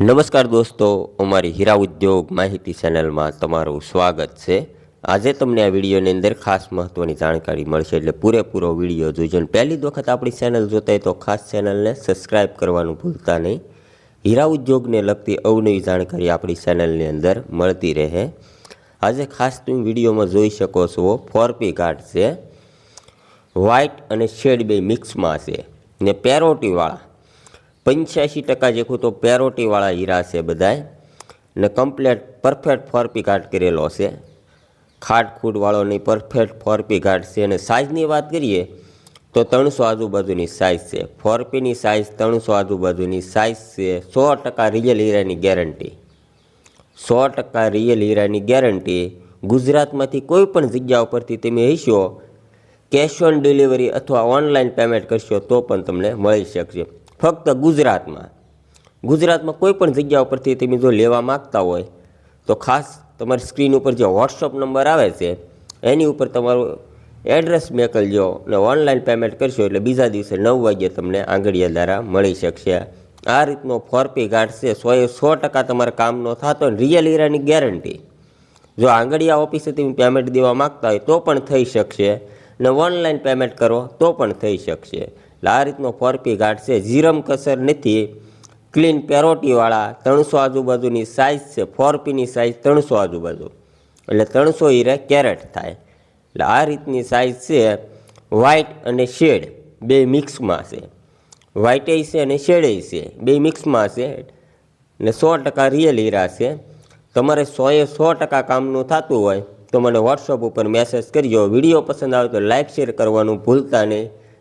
નમસ્કાર દોસ્તો, અમારી હીરા ઉદ્યોગ માહિતી ચેનલમાં તમારું સ્વાગત છે. આજે તમને આ વિડીયોની અંદર ખાસ મહત્ત્વની જાણકારી મળશે એટલે પૂરેપૂરો વીડિયો જોઈજો અને પહેલી વખત આપણી ચેનલ જોતા તો ખાસ ચેનલને સબસ્ક્રાઇબ કરવાનું ભૂલતા નહીં. હીરા ઉદ્યોગને લગતી અવનવી જાણકારી આપણી ચેનલની અંદર મળતી રહે. આજે ખાસ તમે વિડીયોમાં જોઈ શકો છો ફોરપી ગાર્ડ છે, વ્હાઇટ અને શેડ બે મિક્સમાં છે. ને પેરોટીવાળા પંચ્યાસી ટકા જેખું તો પેરોટીવાળા હીરા છે બધાય, ને કમ્પ્લેટ પરફેક્ટ ફોરપી ઘાટ કરેલો છે. ખાટ ખૂટવાળો નહીં પરફેક્ટ ફોરપી ઘાટ છે. અને સાઇઝની વાત કરીએ, તો ત્રણસો આજુબાજુની સાઇઝ છે. ફોરપીની સાઇઝ ત્રણસો આજુબાજુની સાઇઝ છે. સો ટકા રિયલ હીરાની ગેરંટી સો ટકા રિયલ હીરાની ગેરંટી ગુજરાતમાંથી કોઈ પણ જગ્યા ઉપરથી તમે હશો કેશ ઓન ડિલિવરી અથવા ઓનલાઈન પેમેન્ટ કરશો તો પણ તમને મળી શકશે. ફક્ત ગુજરાતમાં. ગુજરાતમાં કોઈ પણ જગ્યા ઉપરથી તમે જો લેવા માગતા હોય, તો ખાસ તમારી સ્ક્રીન ઉપર જે વોટ્સઅપ નંબર આવે છે, એની ઉપર તમારું એડ્રેસ મોકલજો અને ઓનલાઈન પેમેન્ટ કરશો એટલે બીજા દિવસે નવ વાગ્યે તમને આંગળીયા દ્વારા મળી શકશે. આ રીતનો ફોરપી ગાર્ડ છે સોએ સો ટકા તમારા કામનો થતો અને રિયલ હીરાની ગેરંટી. જો આંગળીયા ઓફિસે તમે પેમેન્ટ દેવા માગતા હોય તો પણ થઈ શકશે ને ઓનલાઈન પેમેન્ટ કરો તો પણ થઈ શકશે. એટલે આ રીતનો ફોરપી ગાર્ડ છે, જીરમ કસર નથી. ક્લીન પેરોટીવાળા ત્રણસો આજુબાજુની સાઇઝ છે, ફોરપીની સાઇઝ ત્રણસો આજુબાજુ. એટલે ત્રણસો હીરા કેરેટ થાય. એટલે આ રીતની સાઇઝ છે વ્હાઇટ અને શેડ બે મિક્સમાં છે. વ્હાઇટે છે અને શેડે છે, બે મિક્સમાં છે. ને સો ટકા રિયલ હીરા છે. તમારે સોએ સો ટકા કામનું થતું હોય તો મને વોટ્સઅપ ઉપર મેસેજ કરજો. વીડિયો પસંદ આવે તો લાઇક શેર કરવાનું ભૂલતા નહીં.